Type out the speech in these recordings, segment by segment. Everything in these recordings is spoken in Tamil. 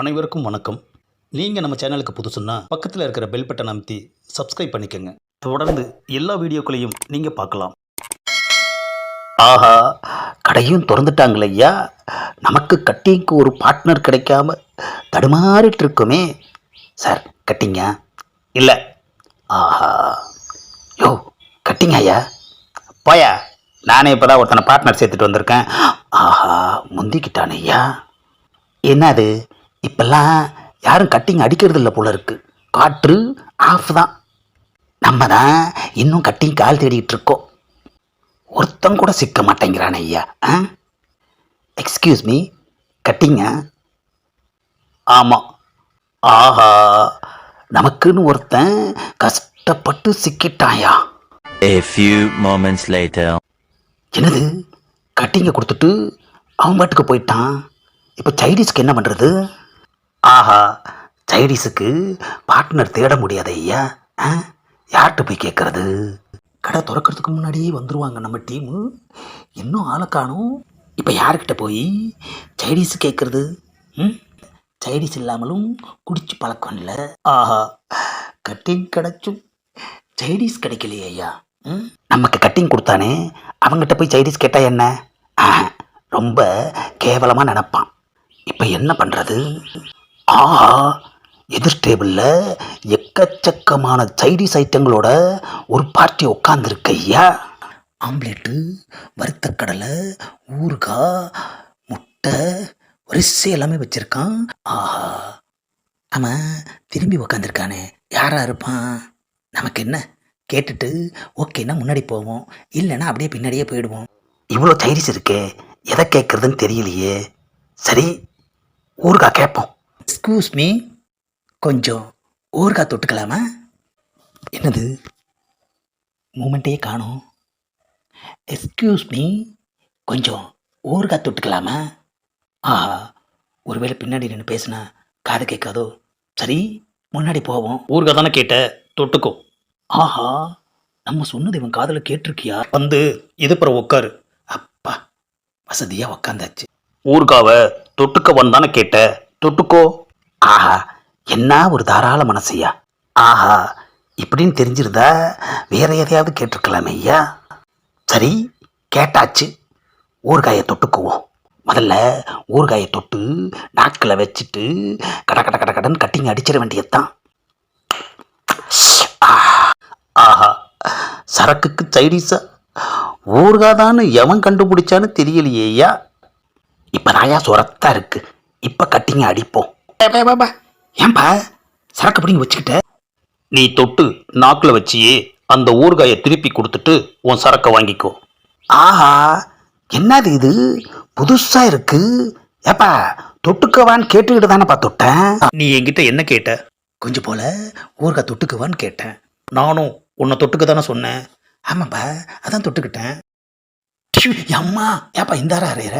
அனைவருக்கும் வணக்கம். நீங்கள் நம்ம சேனலுக்கு புதுசுன்னா பக்கத்தில் இருக்கிற பெல் பட்டன் அமைத்தி சப்ஸ்கிரைப் பண்ணிக்கோங்க. தொடர்ந்து எல்லா வீடியோக்களையும் நீங்கள் பார்க்கலாம். ஆஹா கடையும் திறந்துட்டாங்களே ஐயா. நமக்கு கட்டிங்க்கு ஒரு பார்ட்னர் கிடைக்காம தடுமாறிட்டு இருக்குமே. சார் கட்டிங்க இல்லை. ஆஹா. யோ கட்டிங்க ஐயா? போயா. நானே இப்போ தான் ஒருத்தனை பார்ட்னர் சேர்த்துட்டு வந்திருக்கேன். ஆஹா முந்திக்கிட்டானே ஐயா. என்னது? இப்பெல்லாம் யாரும் கட்டிங் அடிக்கிறது இல்லை போல இருக்கு. காற்று ஆஃப் தான். நம்ம தான் இன்னும் கட்டிங் கால் தேடிட்டு இருக்கோம். ஒருத்தன் கூட சிக்க மாட்டேங்கிறானே ஐயா. ஆ? எக்ஸ்கியூஸ் மீ கட்டிங்க ஆமாம் ஆஹா. நமக்குன்னு ஒருத்தன் கஷ்டப்பட்டு சிக்கிட்டாயா A few moments later. என்னது? கட்டிங்க கொடுத்துட்டு அவன் பாட்டுக்கு போயிட்டான். இப்போ சைனீஸ்க்கு என்ன பண்ணுறது ஆஹா சைனீஸுக்கு பார்ட்னர் தேட முடியாத ஐயா. ஆ? யார்கிட்ட போய் கேட்குறது கடை திறக்கிறதுக்கு முன்னாடியே வந்துடுவாங்க நம்ம டீமு. இன்னும் ஆளை காணும். இப்போ யார்கிட்ட போய் சைனீஸ் கேட்குறது ம்? சைனீஸ் இல்லாமலும் குடிச்சு பழக்கம் இல்லை ஆஹா கட்டிங் கிடைச்சும் சைனீஸ் கிடைக்கலையே ஐயா. ம்? நமக்கு கட்டிங் கொடுத்தானே அவங்ககிட்ட போய் சைனீஸ் கேட்டால் என்ன? ரொம்ப கேவலமாக நினப்பான். இப்போ என்ன பண்ணுறது ஆஹா எதிர் டேபிளில் எக்கச்சக்கமான சைடிஸ் ஐட்டங்களோட ஒரு பார்ட்டி உட்காந்துருக்கு ஐயா ஆம்லேட்டு வறுத்த கடலை ஊறுகாய் முட்டை வரிசை எல்லாமே வச்சுருக்கான். ஆஹா அவன் திரும்பி உக்காந்துருக்கானே யாராக இருப்பான்? நமக்கு என்ன? கேட்டுட்டு ஓகேன்னா முன்னாடி போவோம். இல்லைன்னா அப்படியே பின்னாடியே போயிடுவோம். இவ்வளோ சைடிஸ் இருக்கே எதை கேட்குறதுன்னு தெரியலையே. சரி ஊறுகாய் கேட்போம். எக்ஸ்கூஸ் மீ கொஞ்சம் ஊறுகாய் தொட்டுக்கலாமா? என்னது? மூமெண்ட்டே காணோம். எக்ஸ்கியூஸ் மீ கொஞ்சம் ஊறுகாய் தொட்டுக்கலாமா? ஆஹா ஒருவேளை பின்னாடி நின்று பேசுனா காது கேட்காதோ? சரி முன்னாடி போவோம். ஊறுகாய் தானே கேட்ட? தொட்டுக்கோ. ஆஹா நம்ம சொன்னது இவன் காதில் கேட்டிருக்கியா? வந்து இது பிற உட்காரு. அப்பா வசதியாக உக்காந்தாச்சு. ஊறுகாவை தொட்டுக்க வந்தானே கேட்ட? தொட்டுக்கோ. ஆஹா என்ன ஒரு தாராள மனசையா? ஆஹா இப்படின்னு தெரிஞ்சிருந்தா வேற எதையாவது கேட்டிருக்கலாமே ஐயா. சரி கேட்டாச்சு. ஊறுகாயை தொட்டுக்குவோம். முதல்ல ஊறுகாயை தொட்டு நாக்கில் வச்சுட்டு கட கட கட கடன் கட்டிங்க அடிச்சிட வேண்டியதுதான். ஆஹா சரக்குக்கு சைனீஸா ஊறுகாதான்னு எவன் கண்டுபிடிச்சான்னு தெரியலையே ஐயா. இப்போ நாயா சுரத்தா இருக்கு. இப்போ கட்டிங்க அடிப்போம். ஏன்பா? சரக்கு பிடிங்க வச்சுக்கிட்ட. நீ தொட்டு நாக்கில் வச்சியே அந்த ஊறுகாயை திருப்பி கொடுத்துட்டு உன் சரக்கை வாங்கிக்கோ. ஆஹா என்னது இது? புதுசா இருக்கு. ஏப்பா தொட்டுக்கவான்னு கேட்டுக்கிட்டு தானேப்பா தொட்டேன். நீ என்கிட்ட என்ன கேட்ட? கொஞ்சம் போல ஊறுகாய் தொட்டுக்குவான்னு கேட்டேன். நானும் உன்னை தொட்டுக்க தானே சொன்னேன். ஆமாப்பா அதான் தொட்டுக்கிட்டேன். அம்மா ஏப்பா இந்தாரா அறையிற.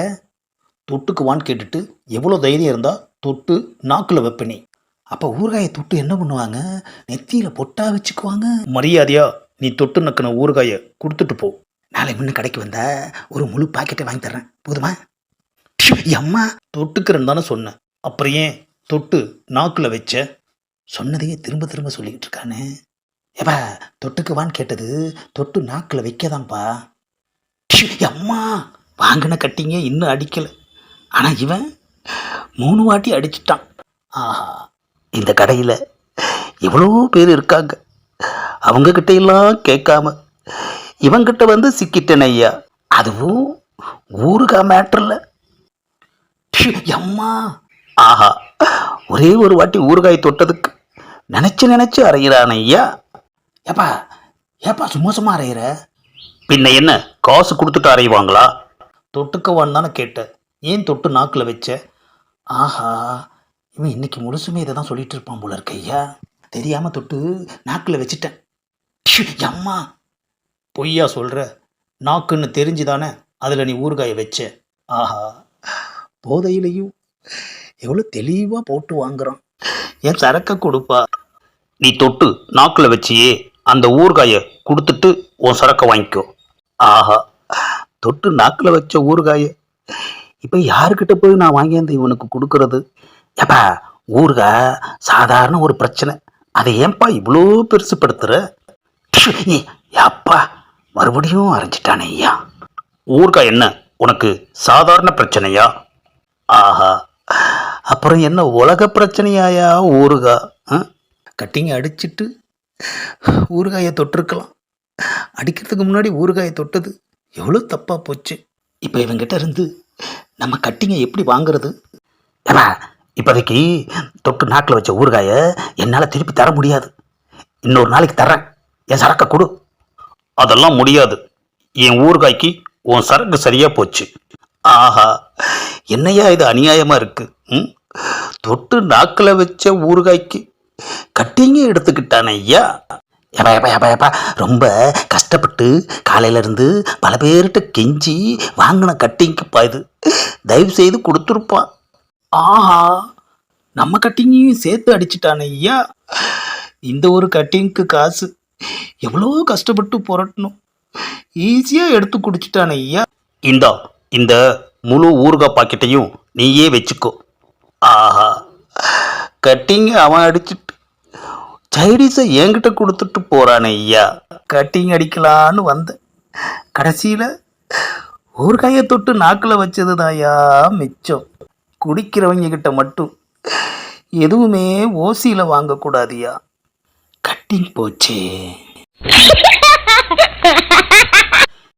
தொட்டுக்குவான்னு கேட்டுட்டு எவ்வளோ தைரியம் இருந்தால் தொட்டு நாக்கில் வைப்ப நீ அப்போ ஊறுகாயை தொட்டு என்ன பண்ணுவாங்க? நெத்தியில் பொட்டா வச்சுக்குவாங்க. மரியாதையா நீ தொட்டு நக்கின ஊறுகாயை கொடுத்துட்டு போ. நாளை முன்ன கடைக்கு வந்தா ஒரு முழு பாக்கெட்டை வாங்கி தர்றேன். போதுமா? அம்மா. தொட்டுக்கிறேன்னு தானே சொன்னேன். அப்புறம் ஏன் தொட்டு நாக்கில் வச்ச? சொன்னதையே திரும்ப திரும்ப சொல்லிக்கிட்டு இருக்கானே. ஏப்பா தொட்டுக்குவான்னு கேட்டது தொட்டு நாக்கில் வைக்கதான்ப்பா. அம்மா. வாங்கின கட்டிங்க இன்னும் அடிக்கலை. ஆனால் இவன் மூணு வாட்டி அடிச்சிட்டான். ஆஹா. இந்த கடையில் எவ்வளோ பேர் இருக்காங்க. அவங்கக்கிட்ட எல்லாம் கேட்காம இவங்கிட்ட வந்து சிக்கிட்டேன் ஐயா. அதுவும் ஊருக்கா மேட்டரில். அம்மா ஆஹா. ஒரே ஒரு வாட்டி ஊறுகாய் தொட்டதுக்கு நினச்சி நினச்சி அரைகிறான் ஐயா. ஏப்பா ஏப்பா சும்மா சும்மா அரைகிற பின்ன என்ன காசு கொடுத்துட்டு அரைவாங்களா? தொட்டுக்கவான்னு தானே கேட்டேன். ஏன் தொட்டு நாக்கில் வச்ச? ஆஹா இவன் இன்னைக்கு முழுசுமே இதை தான் சொல்லிட்டு இருப்பான் போல இருக்கையா தெரியாமல் தொட்டு நாக்கில் வச்சுட்டேன். அம்மா பொய்யா சொல்கிற நாக்குன்னு தெரிஞ்சு தானே அதில் நீ ஊறுகாயை வச்ச. ஆஹா. போதையிலையும் எவ்வளோ தெளிவாக போட்டு வாங்குறான். என் சரக்க கொடுப்பா. நீ தொட்டு நாக்கில் வச்சியே அந்த ஊறுகாயை கொடுத்துட்டு உன் சரக்கை வாங்கிக்கோ. ஆஹா. தொட்டு நாக்கில் வச்ச ஊறுகாயை இப்போ யாருக்கிட்ட போய் நான் வாங்கியாந்து இவனுக்கு கொடுக்கறது? ஏப்பா ஊறுகாய் சாதாரண ஒரு பிரச்சனை. அதை ஏன்பா இவ்வளோ பெருசுப்படுத்துகிற ப்ஷு, அப்பா மறுபடியும் அரைஞ்சிட்டானே ஐயா. ஊறுகாய் என்ன? உனக்கு சாதாரண பிரச்சனையா? ஆஹா அப்புறம் என்ன உலக பிரச்சனையாயா ஊருகா? கட்டிங்க அடிச்சிட்டு ஊறுகாயை தொட்டிருக்கலாம். அடிக்கிறதுக்கு முன்னாடி ஊறுகாயை தொட்டது எவ்வளோ தப்பாக போச்சு. இப்போ இவங்கிட்ட இருந்து நம்ம கட்டிங்க எப்படி வாங்குறது? ஏப்பா இப்போதைக்கு தொட்டு நாக்கில் வச்ச ஊறுகாயை என்னால் திருப்பி தர முடியாது. இன்னொரு நாளைக்கு தரேன் என் சரக்கை கொடு. அதெல்லாம் முடியாது. என் ஊறுகாய்க்கு உன் சரக்கு சரியா போச்சு. ஆஹா என்னையா இது அநியாயமா இருக்கு? ம்? தொட்டு நாக்கில் வச்ச ஊறுகாய்க்கு கட்டிங்க எடுத்துக்கிட்டானே ஐயா. ஏப்பா ஏப்பா ஏப்பா ஏப்பா. ரொம்ப கஷ்டப்பட்டு காலையிலேருந்து பல பேர்கிட்ட கெஞ்சி வாங்கின கட்டிங்க்குப்பா இது. தயவு செய்து கொடுத்துருப்பான் ஆஹா நம்ம கட்டிங்கையும் சேர்த்து அடிச்சிட்டானே ஐயா. இந்த ஒரு கட்டிங்க்கு காசு எவ்வளோ கஷ்டப்பட்டு புரட்டணும். ஈஸியாக எடுத்து குடிச்சிட்டானே ஐயா. இந்தா இந்த முழு ஊறுகாய் பாக்கெட்டையும் நீயே வச்சுக்கோ. ஆஹா கட்டிங் அவன் அடிச்சு சைடிஸை என்கிட்ட கொடுத்துட்டு போறானே ஐயா. கட்டிங் அடிக்கலான்னு வந்தேன். கடைசியில் ஊறுகாயை தொட்டு நாக்கில் வச்சது தாயா மிச்சம். குடிக்கிறவங்க கிட்ட மட்டும் எதுவுமே ஓசியில் வாங்கக்கூடாதியா. கட்டிங் போச்சே.